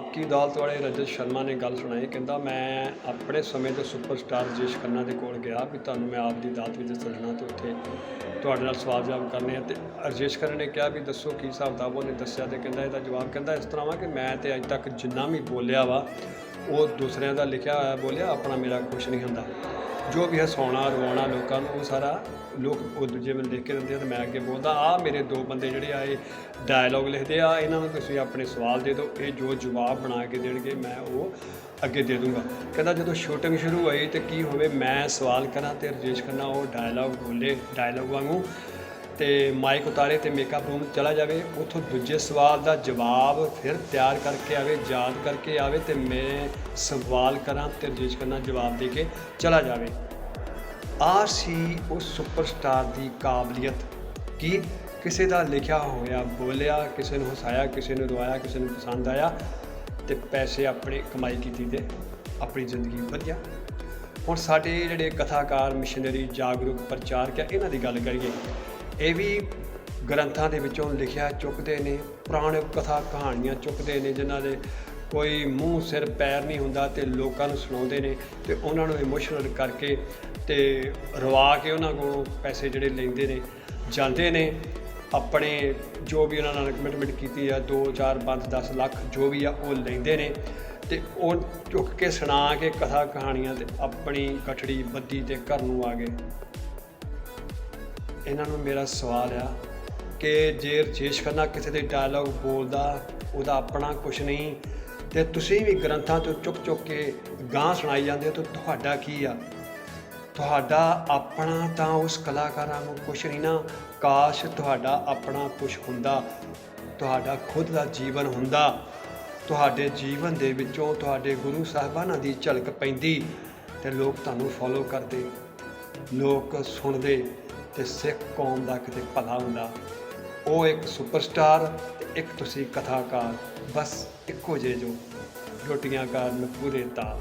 ਆਪ ਕੀ ਅਦਾਲਤ ਵਾਲੇ ਰਜਤ ਸ਼ਰਮਾ ਨੇ ਗੱਲ ਸੁਣਾਈ, ਕਹਿੰਦਾ, ਮੈਂ ਆਪਣੇ ਸਮੇਂ ਦੇ ਸੁਪਰਸਟਾਰ ਰਜੇਸ਼ ਖੰਨਾ ਦੇ ਕੋਲ ਗਿਆ ਵੀ ਤੁਹਾਨੂੰ ਮੈਂ ਆਪ ਦੀ ਅਦਾਲਤ ਵਿੱਚ ਸੱਦਣਾ ਤੇ ਉੱਥੇ ਤੁਹਾਡੇ ਨਾਲ ਸਵਾਲ ਜਵਾਬ ਕਰਨੇ ਆ। ਤੇ ਰਜੇਸ਼ ਖੰਨਾ ਨੇ ਕਿਹਾ ਵੀ, ਦੱਸੋ ਕੀ ਹਿਸਾਬ ਕਿਤਾਬ ਉਹਨੇ ਦੱਸਿਆ? ਤੇ ਕਹਿੰਦਾ, ਇਹਦਾ ਜਵਾਬ ਕਹਿੰਦਾ, ਇਸ ਤਰ੍ਹਾਂ ਵਾ ਕਿ ਮੈਂ ਤੇ ਅੱਜ ਤੱਕ ਜਿੰਨਾ ਵੀ ਬੋਲਿਆ ਵਾ, ਉਹ ਦੂਸਰਿਆਂ ਦਾ ਲਿਖਿਆ ਹੋਇਆ ਬੋਲਿਆ, ਆਪਣਾ ਮੇਰਾ ਕੁਝ ਨਹੀਂ ਹੁੰਦਾ। ਜੋ ਵੀ ਹਸਾਉਣਾ ਰਵਾਉਣਾ ਲੋਕਾਂ ਨੂੰ, ਉਹ ਸਾਰਾ ਲੋਕ ਉਹ ਦੂਜੇ ਵੱਲ ਦੇਖ ਕੇ ਦਿੰਦੇ ਆ ਤੇ ਮੈਂ ਅੱਗੇ ਬੋਲਦਾ ਆ ਮੇਰੇ ਦੋ ਬੰਦੇ ਜਿਹੜੇ ਆ, ਇਹ ਡਾਇਲੌਗ ਲਿਖਦੇ ਆ, ਇਹਨਾਂ ਨੂੰ ਤੁਸੀਂ ਆਪਣੇ ਸਵਾਲ ਦੇ ਦਿਓ, ਇਹ ਜੋ ਜਵਾਬ ਬਣਾ ਕੇ ਦੇਣਗੇ, ਮੈਂ ਉਹ ਅੱਗੇ ਦੇ ਦੂੰਗਾ। ਕਹਿੰਦਾ, ਜਦੋਂ ਸ਼ੂਟਿੰਗ ਸ਼ੁਰੂ ਹੋਈ ਤੇ ਕੀ ਹੋਵੇ, ਮੈਂ ਸਵਾਲ ਕਰਾਂ ਤੇ ਰਜੇਸ਼ ਖੰਨਾ ਉਹ ਡਾਇਲੌਗ ਬੋਲੇ ਡਾਇਲੌਗ ਵਾਂਗੂ ਤੇ ਮਾਈਕ ਉਤਾਰੇ ਤੇ ਮੇਕਅਪ ਰੂਮ ਚਲਾ ਜਾਵੇ, ਉਥੋਂ ਦੂਜੇ ਸਵਾਲ ਦਾ ਜਵਾਬ ਫਿਰ ਤਿਆਰ ਕਰਕੇ ਆਵੇ, ਯਾਦ ਕਰਕੇ ਆਵੇ ਤੇ ਮੈਂ ਸਵਾਲ ਕਰਾਂ ਤੇ ਰਜੇਸ਼ ਖੰਨਾ ਜਵਾਬ ਦੇ ਕੇ ਚਲਾ ਜਾਵੇ। ਆ ਸੀ ਉਸ ਸੁਪਰਸਟਾਰ ਦੀ ਕਾਬਲੀਅਤ ਕਿ ਕਿਸੇ ਦਾ ਲਿਖਿਆ ਹੋਇਆ, ਬੋਲਿਆ, ਕਿਸੇ ਨੂੰ ਹਸਾਇਆ, ਕਿਸੇ ਨੂੰ ਰਵਾਇਆ, ਕਿਸੇ ਨੂੰ ਪਸੰਦ ਆਇਆ ਤੇ ਪੈਸੇ ਆਪਣੇ ਕਮਾਈ ਕੀਤੀ ਤੇ ਆਪਣੀ ਜ਼ਿੰਦਗੀ ਵਧੀਆ। ਹੁਣ ਸਾਡੇ ਜਿਹੜੇ ਕਥਾਕਾਰ, ਮਿਸ਼ਨਰੀ, ਜਾਗਰੂਕ, ਪ੍ਰਚਾਰਕ ਆ, ਇਹਨਾਂ ਦੀ ਗੱਲ ਕਰੀਏ। ਇਹ ਵੀ ਗ੍ਰੰਥਾਂ ਦੇ ਵਿੱਚੋਂ ਲਿਖਿਆ ਚੁੱਕਦੇ ਨੇ, ਪੁਰਾਣੇ ਕਥਾ ਕਹਾਣੀਆਂ ਚੁੱਕਦੇ ਨੇ, ਜਿਨ੍ਹਾਂ ਦੇ ਕੋਈ ਮੂੰਹ, ਸਿਰ, ਪੈਰ ਨਹੀਂ ਹੁੰਦਾ ਤੇ ਲੋਕਾਂ ਨੂੰ ਸੁਣਾਉਂਦੇ ਨੇ ਤੇ ਉਹਨਾਂ ਨੂੰ ਇਮੋਸ਼ਨਲ ਕਰਕੇ ਤੇ ਰਵਾ ਕੇ ਉਹਨਾਂ ਕੋਲੋਂ ਪੈਸੇ ਜਿਹੜੇ ਲੈਂਦੇ ਨੇ, ਜਾਂਦੇ ਨੇ। ਆਪਣੇ ਜੋ ਵੀ ਉਹਨਾਂ ਨਾਲ ਕਮਿਟਮੈਂਟ ਕੀਤੀ ਆ 2 4 5 10 ਲੱਖ ਜੋ ਵੀ ਆ, ਉਹ ਲੈਂਦੇ ਨੇ ਤੇ ਉਹ ਚੁੱਕ ਕੇ ਸੁਣਾ ਕੇ ਕਥਾ ਕਹਾਣੀਆਂ ਤੇ ਆਪਣੀ ਕਠੜੀ ਬੱਦੀ ਤੇ ਘਰ ਨੂੰ ਆ ਗਏ। ਇਹਨਾਂ ਨੂੰ ਮੇਰਾ ਸਵਾਲ ਆ ਕਿ ਜੇ ਰਜੇਸ਼ ਖੰਨਾ ਕਿਸੇ ਦੇ ਡਾਇਲੌਗ ਬੋਲਦਾ, ਉਹਦਾ ਆਪਣਾ ਕੁਝ ਨਹੀਂ, ਤੇ ਤੁਸੀਂ ਵੀ ਗ੍ਰੰਥਾਂ ਤੋਂ ਚੁੱਕ ਚੁੱਕ ਕੇ ਗਾਂ ਸੁਣਾਈ ਜਾਂਦੇ ਹੋ, ਤਾਂ ਤੁਹਾਡਾ ਕੀ ਆ? ਤੁਹਾਡਾ ਆਪਣਾ ਤਾਂ ਉਸ ਕਲਾਕਾਰਾਂ ਨੂੰ ਕੁਛ ਨਹੀਂ ਨਾ, ਕਾਸ਼ ਤੁਹਾਡਾ ਆਪਣਾ ਕੁਛ ਹੁੰਦਾ, ਤੁਹਾਡਾ ਖੁਦ ਦਾ ਜੀਵਨ ਹੁੰਦਾ, ਤੁਹਾਡੇ ਜੀਵਨ ਦੇ ਵਿੱਚੋਂ ਤੁਹਾਡੇ ਗੁਰੂ ਸਾਹਿਬਾਨਾਂ ਦੀ ਝਲਕ ਪੈਂਦੀ, ਤੇ ਲੋਕ ਤੁਹਾਨੂੰ ਫੋਲੋ ਕਰਦੇ, ਲੋਕ ਸੁਣਦੇ। ਤੇ ਸਿੱਖ ਕੌਮ ਦਾ ਕਿਤੇ ਭਲਾ ਹੁੰਦਾ। ਉਹ ਇੱਕ ਸੁਪਰਸਟਾਰ ਤੇ ਇੱਕ ਤੁਸੀਂ ਕਥਾਕਾਰ, ਬਸ ਇੱਕੋ ਜਿਹੇ ਜੋ, ਰੋਟੀਆਂ ਕਾਰਨ ਪੂਰੇ ਤਾਲ।